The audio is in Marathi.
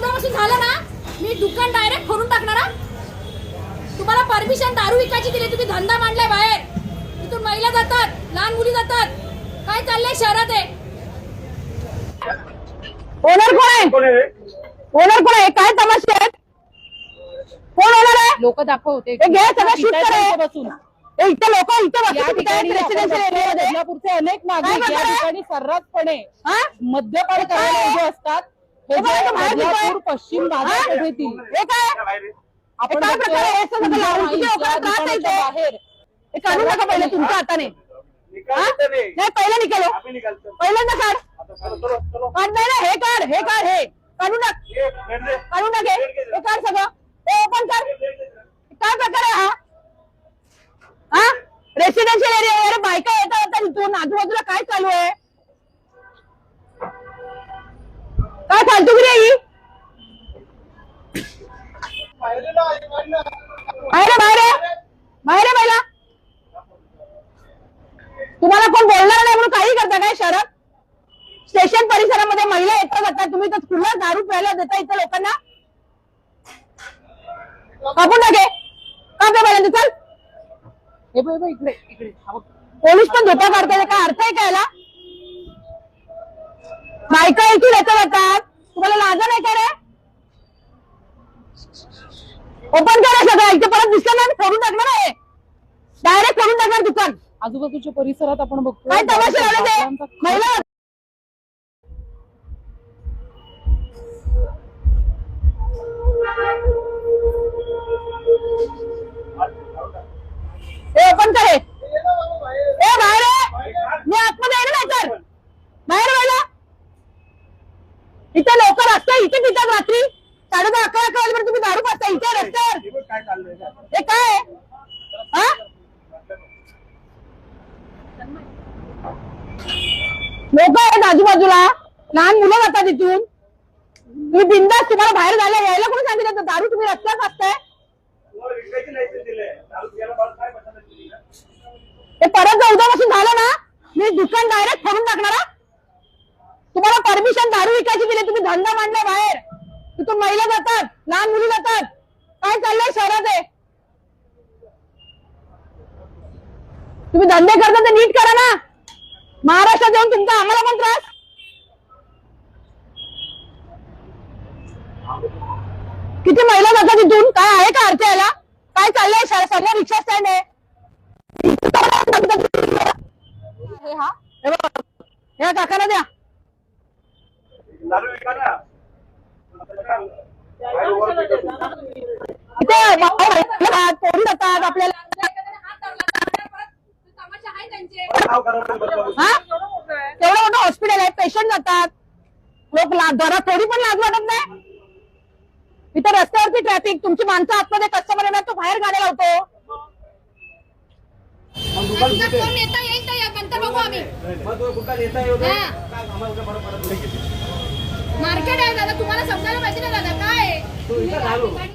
चौदा पासून झालं ना मी दुकान डायरेक्ट फोडून टाकणार. तुम्हाला परमिशन दारू विकायची दिली तुम्ही धंदा मांडलाय बाहेर. तिथून महिला जातात लहान मुली जातात. काय चाललंय शहरात आहे ओनर कोण आहे? ओनर कोण काय तमाशे आहेत? कोण ओनर आहे? लोक दाखवते हे इथे बसून. हे इथे लोक इथे अनेक नागरिक काय या? ठिकाणी सर्रासपणे हा? मद्यपान करायला उभे असतात. हे हे. पश्चिम बाजारपेठेतील. हे. आपण? हे? बाहेर. हे काढू नका पहिले तुमच्या हाताने. हा? नाही पहिलं निघालो आम्ही निकालतो. पहिल्यांदा काढ. नाही ना हे काढ हे काढ हे. काढू दे. काढू हे. हे काढ सगळं. हे ओपन कर. काय प्रकार आहे हा? हा? रेसिडेन्शियल एरिया अरे बायका येतात आजूबाजूला काय चालू आहे? काय फालतूगिरी आहे ही? बाहेर बाहेर. बाहेर पहिला तुम्हाला कोण बोलणार नाही म्हणून काही करता काय शहरात स्टेशन परिसरामध्ये महिला येतात जातात. तुम्ही तर खुला दारू प्यायला देता इथं लोकांना. कापून टाके. का पे चल. हे बघ इकडे. पोलीस पण धोका काढतात काय अर्थ आहे कायला बायका इथून येतात तुम्हाला लाजा नाही का रे? ओपन करा सगळं इथे परत दिसलं ना फोडून टाकणार आहे डायरेक्ट फोडून टाकणार दुकान. आजूबाजूच्या परिसरात आपण बघतो काय तमाशा लावले ते? बाटल्यांचा महिला इथे पितात रात्री साडे दहा अकरा अकरा वाजेपर्यंत तुम्ही दारू पाचता इथे रस्त्यावर. हे काय? हे लोक आहेत आजूबाजूला. लहान मुलं जातात इथून. तुम्ही बिंदास तुम्हाला बाहेर जायला यायला कोणी सांगितलं दारू तुम्ही रस्त्यावर ना? ते परत जर उद्यापासून झालं ना. मी दुकान डायरेक्ट फोडून टाकणार दारू विकायची दिले तुम्ही धंदा मांडला बाहेर. तिथून महिला जातात लहान मुली जातात. काय चाललंय शहरात आहे तुम्ही धंदे करता ते नीट करा ना. महाराष्ट्रात जाऊन तुमचा आम्हाला पण त्रास. किती महिला जातात तिथून? काय आहे का अर्थ याला काय चाललंय शहर- रिक्षा स्टँड आहे हे हा हे बघ, हे काकाला द्या दारू विका ना. बाहेर उभं राहतो. इथे भाऊ आहेत, पोरी जातात आपल्याला हात धरला, परत तमाशा आहे त्यांचे नाव करावं लागेल बदलावं. हा एवढं मोठं हॉस्पिटल आहे पेशंट जातात लोक घरात थोडी पण लाज वाटत नाही इथं रस्त्यावरती ट्रॅफिक तुमची माणसं आतमध्ये कस्टमर येणार तो बाहेर गाड्या लावतो येता येईल नंतर बघू आम्ही मार्केट आहे दादा तुम्हाला समजायला पाहिजे ना दादा काय?